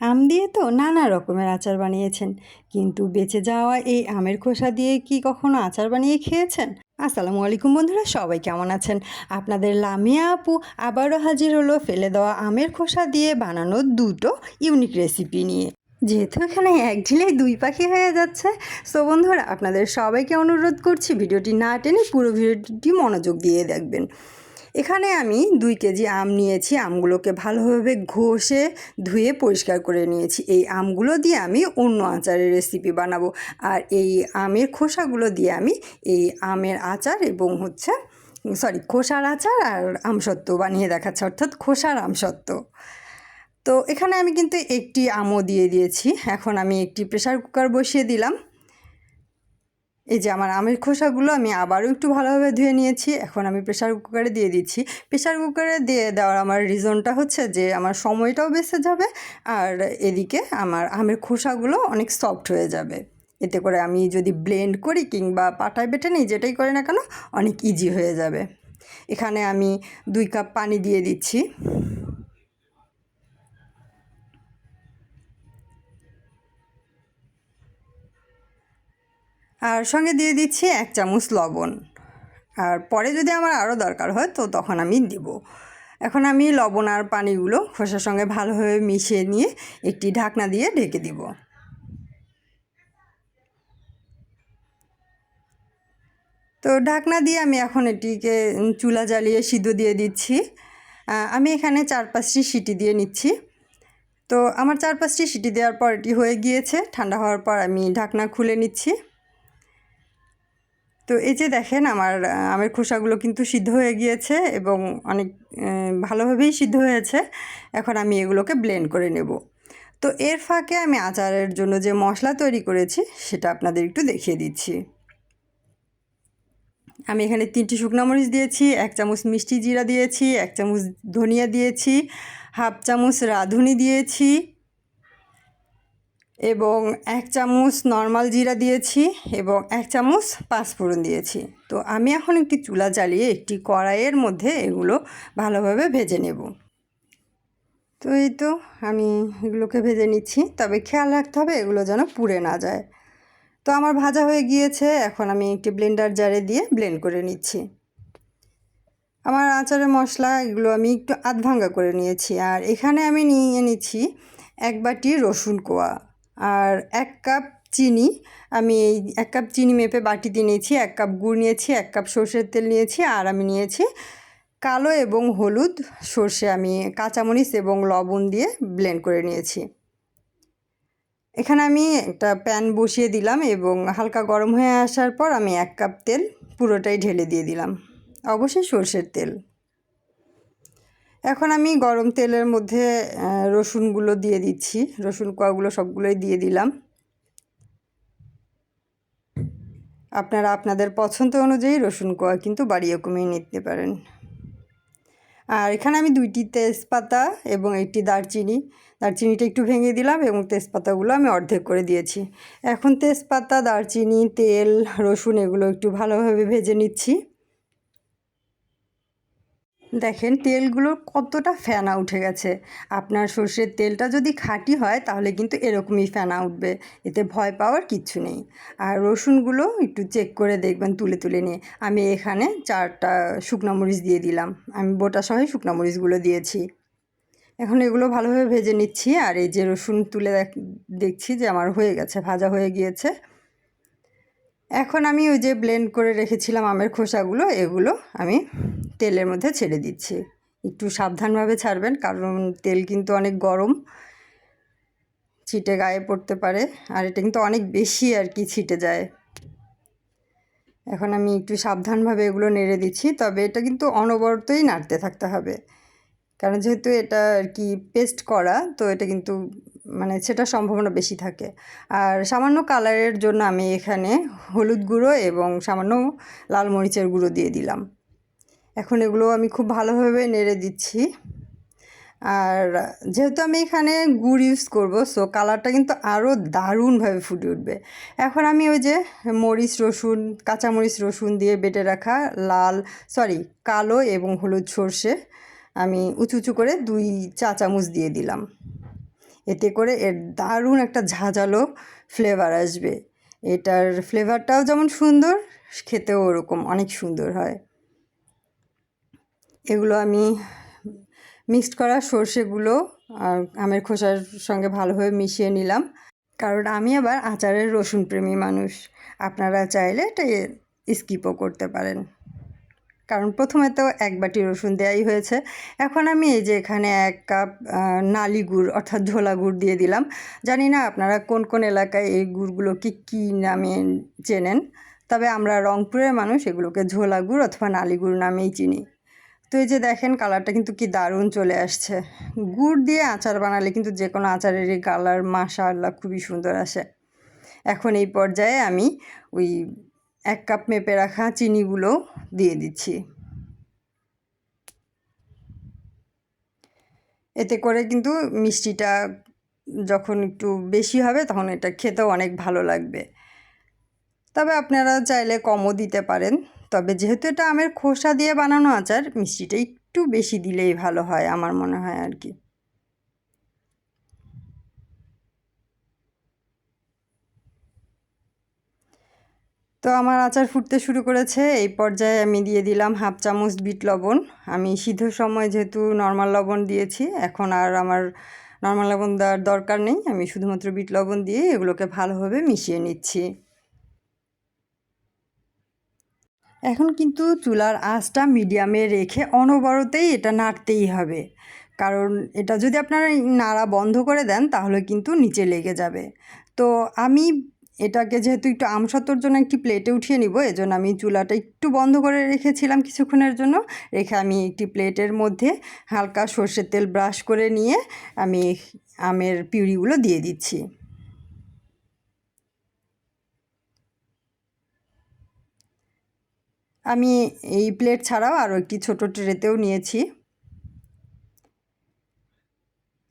আম দিয়ে তো নানা রকমের আচার বানিয়েছেন। কিন্তু বেঁচে যাওয়া এই আমের খোসা দিয়ে কি কখনো আচার বানিয়ে খেয়েছেন? আসসালামু আলাইকুম বন্ধুরা, সবাই কেমন আছেন? আপনাদের লামিয়া আপু আবারও হাজির হলো ফেলে দেওয়া আমের খোসা দিয়ে বানানো দুটো ইউনিক রেসিপি নিয়ে। যেহেতু এখানে এক ঢিলেই দুই পাখি হয়ে যাচ্ছে সো বন্ধুরা আপনাদের সবাইকে অনুরোধ করছি ভিডিওটি না টেনে পুরো ভিডিওটি মনোযোগ দিয়ে দেখবেন। এখানে আমি দুই কেজি আম নিয়েছি। আমগুলোকে ভালোভাবে ঘষে ধুয়ে পরিষ্কার করে নিয়েছি। এই আমগুলো দিয়ে আমি অন্য আচারের রেসিপি বানাবো। আর এই আমের খোসাগুলো দিয়ে আমি এই আমের আচার এবং হচ্ছে সরি খোসার আচার আর আমসত্ত্ব বানিয়ে দেখাচ্ছে, অর্থাৎ খোসার আমসত্ত্ব। তো এখানে আমি কিন্তু একটি আমও দিয়ে দিয়েছি। এখন আমি একটি প্রেশার কুকার বসিয়ে দিলাম। এই যে আমার আমের খোসাগুলো আমি আবারও একটু ভালোভাবে ধুয়ে নিয়েছি। এখন আমি প্রেশার কুকারে দিয়ে দিচ্ছি। প্রেশার কুকারে দিয়ে দেওয়ার আমার রিজনটা হচ্ছে যে আমার সময়টাও বেঁচে যাবে আর এদিকে আমার আমের খোসাগুলো অনেক সফট হয়ে যাবে। এতে করে আমি যদি ব্লেন্ড করি কিংবা পাটায় বেটে নিই, যেটাই করি না কেন, অনেক ইজি হয়ে যাবে। এখানে আমি দুই কাপ পানি দিয়ে দিচ্ছি। আর সঙ্গে দিয়ে দিচ্ছি এক চামচ লবণ। আর পরে যদি আমার আরও দরকার হয় তো তখন আমি দেব। এখন আমি লবণ আর পানিগুলো খোসার সঙ্গে ভালোভাবে মিশিয়ে নিয়ে একটি ঢাকনা দিয়ে ঢেকে দিব। তো ঢাকনা দিয়ে আমি এখন এটিকে চুলা জ্বালিয়ে সিদ্ধ দিয়ে দিচ্ছি। আমি এখানে চার পাঁচটি সিটি দিয়ে নিচ্ছি। তো আমার চার পাঁচটি সিটি দেওয়ার পর এটি হয়ে গিয়েছে। ঠান্ডা হওয়ার পর আমি ঢাকনা খুলে নিচ্ছি। তো এই যে দেখেন আমার আমের খোসাগুলো কিন্তু সিদ্ধ হয়ে গিয়েছে এবং অনেক ভালোভাবেই সিদ্ধ হয়েছে। এখন আমি এগুলোকে ব্লেন্ড করে নেব। তো এর ফাঁকে আমি আচারের জন্য যে মশলা তৈরি করেছি, সেটা আপনাদের একটু দেখিয়ে দিচ্ছি। আমি এখানে তিনটি শুকনো মরিচ দিয়েছি, এক চামচ মিষ্টি জিরা দিয়েছি, এক চামচ ধনিয়া দিয়েছি, হাফ চামচ রাঁধুনি দিয়েছি এবং এক চামচ নর্মাল জিরা দিয়েছি এবং এক চামচ পাঁচফোড়ন দিয়েছি। তো আমি এখন একটি চুলা জ্বালিয়ে একটি কড়াইয়ের মধ্যে এগুলো ভালোভাবে ভেজে নেব। তো এই তো আমি এগুলোকে ভেজে নিচ্ছি। তবে খেয়াল রাখতে হবে এগুলো যেন পুড়ে না যায়। তো আমার ভাজা হয়ে গিয়েছে। এখন আমি একটি ব্লেন্ডার জারে দিয়ে ব্লেন্ড করে নিচ্ছি। আমার আচারের মশলা এগুলো আমি একটু আধ ভাঙ্গা করে নিয়েছি। আর এখানে আমি নিয়ে নিচ্ছি এক বাটি রসুন কোয়া। আর এক কাপ চিনি, আমি এই এক কাপ চিনি মেপে বাটিতে নিয়েছি, এক কাপ গুড় নিয়েছি, এক কাপ সর্ষের তেল নিয়েছি, আর আমি নিয়েছি কালো এবং হলুদ সর্ষে। আমি কাঁচামরিচ এবং লবণ দিয়ে ব্লেন্ড করে নিয়েছি। এখানে আমি একটা প্যান বসিয়ে দিলাম এবং হালকা গরম হয়ে আসার পর আমি এক কাপ তেল পুরোটাই ঢেলে দিয়ে দিলাম। অবশ্যই সর্ষের তেল। এখন আমি গরম তেলের মধ্যে রসুনগুলো দিয়ে দিচ্ছি। রসুন কোয়াগুলো সবগুলোই দিয়ে দিলাম। আপনারা আপনাদের পছন্দ অনুযায়ী রসুন কোয়া কিন্তু বাড়িয়ে কমিয়ে নিতে পারেন। আর এখানে আমি দুইটি তেজপাতা এবং একটি দারচিনি, দারচিনিটা একটু ভেঙে দিলাম এবং তেজপাতাগুলো আমি অর্ধেক করে দিয়েছি। এখন তেজপাতা, দারচিনি, তেল, রসুন এগুলো একটু ভালোভাবে ভেজে নিচ্ছি। দেখেন তেলগুলোর কতটা ফেনা উঠে গেছে। আপনার সর্ষের তেলটা যদি খাঁটি হয়, তাহলে কিন্তু এরকমই ফেনা উঠবে। এতে ভয় পাওয়ার কিচ্ছু নেই। আর রসুনগুলো একটু চেক করে দেখবেন, তুলে তুলে নিয়ে। আমি এখানে চারটা শুকনো মরিচ দিয়ে দিলাম। আমি বোটা সহই শুকনো মরিচগুলো দিয়েছি। এখন এগুলো ভালোভাবে ভেজে নিচ্ছি। আর এই যে রসুন তুলে দেখছি যে আমার হয়ে গেছে, ভাজা হয়ে গিয়েছে। এখন আমি ওই যে ব্লেন্ড করে রেখেছিলাম আমের খোসাগুলো, এগুলো আমি তেলের মধ্যে ছেড়ে দিচ্ছি। একটু সাবধানভাবে ছাড়বেন, কারণ তেল কিন্তু অনেক গরম, ছিটে গায়ে পড়তে পারে, আর এটা কিন্তু অনেক বেশি আর কি ছিটে যায়। এখন আমি একটু সাবধানভাবে এগুলো নেড়ে দিচ্ছি, তবে এটা কিন্তু অনবরতই নাড়তে থাকতে হবে। কারণ যেহেতু এটা আর কি পেস্ট করা, তো এটা কিন্তু মানে সেটার সম্ভাবনা বেশি থাকে। আর সামান্য কালারের জন্য আমি এখানে হলুদ গুঁড়ো এবং সামান্য লাল মরিচের গুঁড়ো দিয়ে দিলাম। এখন এগুলো আমি খুব ভালোভাবে নেড়ে দিচ্ছি। আর যেহেতু আমি এখানে গুড় ইউজ করব সো কালারটা কিন্তু আরও দারুণভাবে ফুটে উঠবে। এখন আমি ওই যে মরিচ, রসুন, কাঁচামরিচ, রসুন দিয়ে বেটে রাখা লাল সরি কালো এবং হলুদ সর্ষে আমি উঁচু উঁচু করে দুই চা চামচ দিয়ে দিলাম। এতে করে এর দারুণ একটা ঝাঁঝালো ফ্লেভার আসবে। এটার ফ্লেভারটাও যেমন সুন্দর, খেতেও ওরকম অনেক সুন্দর হয়। এগুলো আমি মিক্সড করা সর্ষেগুলো আর আমের খোসার সঙ্গে ভালোভাবে মিশিয়ে নিলাম। কারণ আমি আবার আচারের রসুন প্রেমী মানুষ। আপনারা চাইলে এটা স্কিপও করতে পারেন। কারণ প্রথমে তো এক বাটি রসুন দেওয়াই হয়েছে। এখন আমি এই যে এখানে এক কাপ নালি গুড় অর্থাৎ ঝোলা গুড় দিয়ে দিলাম। জানি না আপনারা কোন কোন এলাকায় এই গুড়গুলোকে কী নামে চেনেন। তবে আমরা রংপুরের মানুষ এগুলোকে ঝোলা গুড় অথবা নালি গুড় নামেই চিনি। তো এই যে দেখেন কালারটা কিন্তু কি দারুণ চলে আসছে। গুড় দিয়ে আচার বানালে কিন্তু যে কোনো আচারেরই কালার মাশা আল্লাহ খুবই সুন্দর আসে। এখন এই পর্যায়ে আমি ওই এক কাপ মেপে রাখা চিনিগুলো দিয়ে দিচ্ছি। এতে করে কিন্তু মিষ্টিটা যখন একটু বেশি হবে তখন এটা খেতেও অনেক ভালো লাগবে। তবে আপনারা চাইলে কমও দিতে পারেন। তবে যেহেতু এটা আমের খোসা দিয়ে বানানো আচার, মিষ্টিটা একটু বেশি দিলেই ভালো হয় আমার মনে হয় আর কি। তো আমার আচার ফুটতে শুরু করেছে, এই পর্যায়ে আমি দিয়ে দিলাম হাফ চামচ বিট লবণ। আমি সিদ্ধ সময় যেহেতু নর্মাল লবণ দিয়েছি, এখন আর আমার নর্মাল লবণ দেওয়ার দরকার নেই। আমি শুধুমাত্র বিট লবণ দিয়ে এগুলোকে ভালোভাবে মিশিয়ে নিচ্ছি। এখন কিন্তু চুলার আঁচটা মিডিয়ামে রেখে অনবরতেই এটা নাড়তেই হবে। কারণ এটা যদি আপনারা নাড়া বন্ধ করে দেন, তাহলে কিন্তু নিচে লেগে যাবে। তো আমি এটাকে যেহেতু একটু আমসত্বর জন্য একটি প্লেটে উঠিয়ে নিব, এজন্য আমি চুলাটা একটু বন্ধ করে রেখেছিলাম কিছুক্ষণের জন্য। রেখে আমি একটি প্লেটের মধ্যে হালকা সর্ষের তেল ব্রাশ করে নিয়ে আমি আমের পিউরিগুলো দিয়ে দিচ্ছি। আমি এই প্লেট ছাড়াও আরও একটি ছোটো ট্রেতেও নিয়েছি।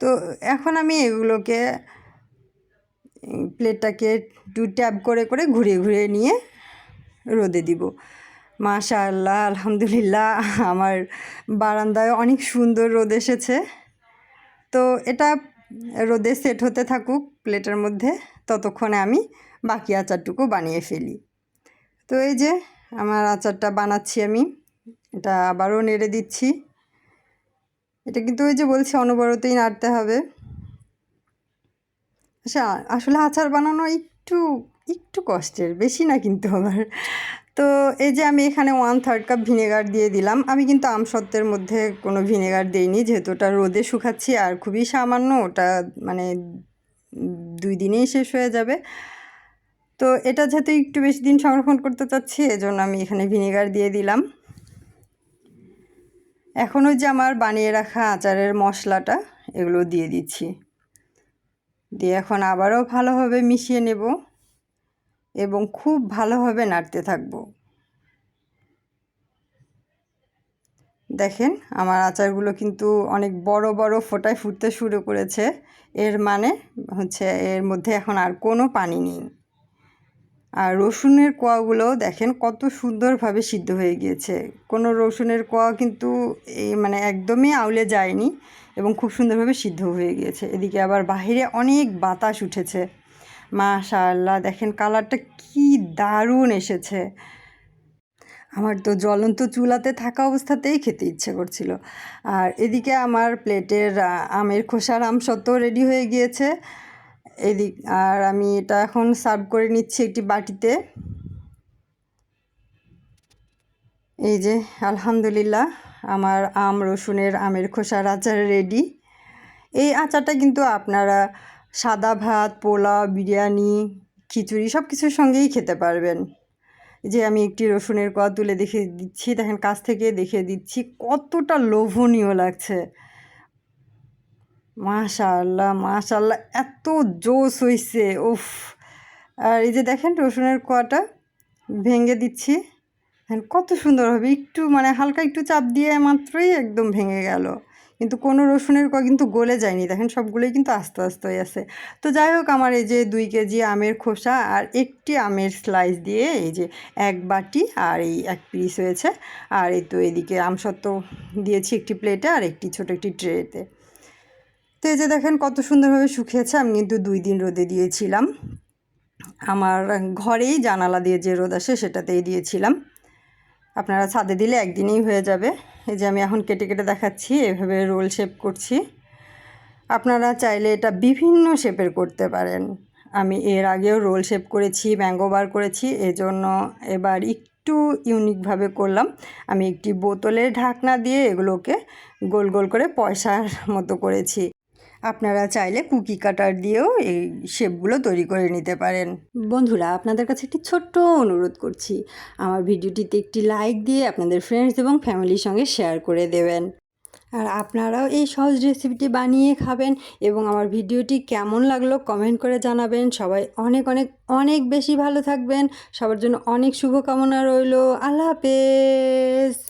তো এখন আমি এগুলোকে প্লেটটাকে টু ট্যাপ করে করে ঘুরিয়ে ঘুরিয়ে নিয়ে রোদে দিব। মাশা আল্লাহ আলহামদুলিল্লাহ, আমার বারান্দায় অনেক সুন্দর রোদ এসেছে। তো এটা রোদে সেট হতে থাকুক প্লেটের মধ্যে, ততক্ষণে আমি বাকি আচারটুকু বানিয়ে ফেলি। তো এই যে আমার আচারটা বানাচ্ছি আমি। এটা আবারও নেড়ে দিচ্ছি। এটা কিন্তু ওই যে বলছি, অনবরতই নাড়তে হবে। আচ্ছা আসলে আচার বানানো একটু একটু কষ্টের, বেশি না কিন্তু আমার। তো এই যে আমি এখানে ওয়ান থার্ড কাপ ভিনেগার দিয়ে দিলাম। আমি কিন্তু আমসত্ত্বের মধ্যে কোনো ভিনেগার দিইনি, যেহেতু ওটা রোদে শুকাচ্ছি আর খুবই সামান্য, ওটা মানে দুই দিনেই শেষ হয়ে যাবে। তো এটা যেহেতু একটু বেশি দিন সংরক্ষণ করতে চাচ্ছি, এজন্য আমি এখানে ভিনেগার দিয়ে দিলাম। এখন ওই যে আমার বানিয়ে রাখা আচারের মশলাটা, এগুলো দিয়ে দিচ্ছি। দিয়ে এখন আবারও ভালোভাবে মিশিয়ে নেব এবং খুব ভালোভাবে নাড়তে থাকব। দেখেন, আমার আচারগুলো কিন্তু অনেক বড় বড় ফোটায় ফুটতে শুরু করেছে। এর মানে হচ্ছে এর মধ্যে এখন আর কোনো পানি নেই। আর রসুনের কোয়াগুলোও দেখেন কত সুন্দরভাবে সিদ্ধ হয়ে গিয়েছে। কোনো রসুনের কোয়া কিন্তু এই মানে একদমই আউলে যায়নি এবং খুব সুন্দরভাবে সিদ্ধ হয়ে গিয়েছে। এদিকে আবার বাহিরে অনেক বাতাস উঠেছে। মাশাআল্লাহ, দেখেন কালারটা কি দারুণ এসেছে। আমার তো জ্বলন্ত চুলাতে থাকা অবস্থাতেই খেতে ইচ্ছে করছিল। আর এদিকে আমার প্লেটের আমের খোসার আম সত্য রেডি হয়ে গিয়েছে। এদিক, আর আমি এটা এখন সার্ভ করে নিচ্ছি একটি বাটিতে। এই যে, আলহামদুলিল্লাহ, আমার আম, রসুনের আমের খোসার আচার রেডি এই আচারটা কিন্তু আপনারা সাদা ভাত, পোলাও, বিরিয়ানি, খিচুড়ি সব কিছুর সঙ্গেই খেতে পারবেন। যে, আমি একটি রসুনের কোয়া তুলে দেখে দিচ্ছি, দেখেন কাছ থেকে দেখে দিচ্ছি, কতটা লোভনীয় লাগছে। মাশাল্লাহ মাশাল্লাহ এত জোস হয়েছে উফ। আর এই যে দেখেন রসুনের কোয়াটা ভেঙে দিচ্ছি। কত সুন্দর হবে, একটু মানে হালকা একটু চাপ দিয়ে মাত্রই একদম ভেঙে গেল। কিন্তু কোনো রসুনের কোয়া কিন্তু গলে যায়নি, দেখেন সবগুলোই কিন্তু আস্তে আস্তে হয়ে আছে। তো যাই হোক, আমার এই যে দুই কেজি আমের খোসা আর একটি আমের স্লাইস দিয়ে এই যে এক বাটি আর এই এক পিস হয়েছে। আর এই তো এদিকে আমসত্ত্ব দিয়েছি একটি প্লেটে আর একটি ছোটো একটি ট্রেতে তো এই যে দেখেন কত সুন্দরভাবে শুকিয়েছে, আমি কিন্তু দুই দিন রোদে দিয়েছিলাম। আমার ঘরেই জানালা দিয়ে যে রোদ আসে সেটাতেই দিয়েছিলাম। আপনারা ছাদে দিলে একদিনেই হয়ে যাবে। এই যে আমি এখন কেটে কেটে দেখাচ্ছি, এভাবে রোল শেপ করছি। আপনারা চাইলে এটা বিভিন্ন শেপের করতে পারেন। আমি এর আগেও রোল শেপ করেছি, ম্যাঙ্গো বার করেছি, এজন্য এবার একটু ইউনিকভাবে করলাম। আমি একটি বোতলের ঢাকনা দিয়ে এগুলোকে গোল গোল করে পয়সার মতো করেছি। আপনারা চাইলে কুকি কাটার দিয়েও এই শেপগুলো তৈরি করে নিতে পারেন। বন্ধুরা, আপনাদের কাছে একটি ছোট্ট অনুরোধ করছি। আমার ভিডিওটিতে একটি লাইক দিয়ে আপনাদের ফ্রেন্ডস এবং ফ্যামিলির সঙ্গে শেয়ার করে দেবেন। আর আপনারাও এই সহজ রেসিপিটি বানিয়ে খাবেন এবং আমার ভিডিওটি কেমন লাগল কমেন্ট করে জানাবেন। সবাই অনেক অনেক অনেক বেশি ভালো থাকবেন। সবার জন্য অনেক শুভকামনা রইল। আল্লাহ হাফেজ।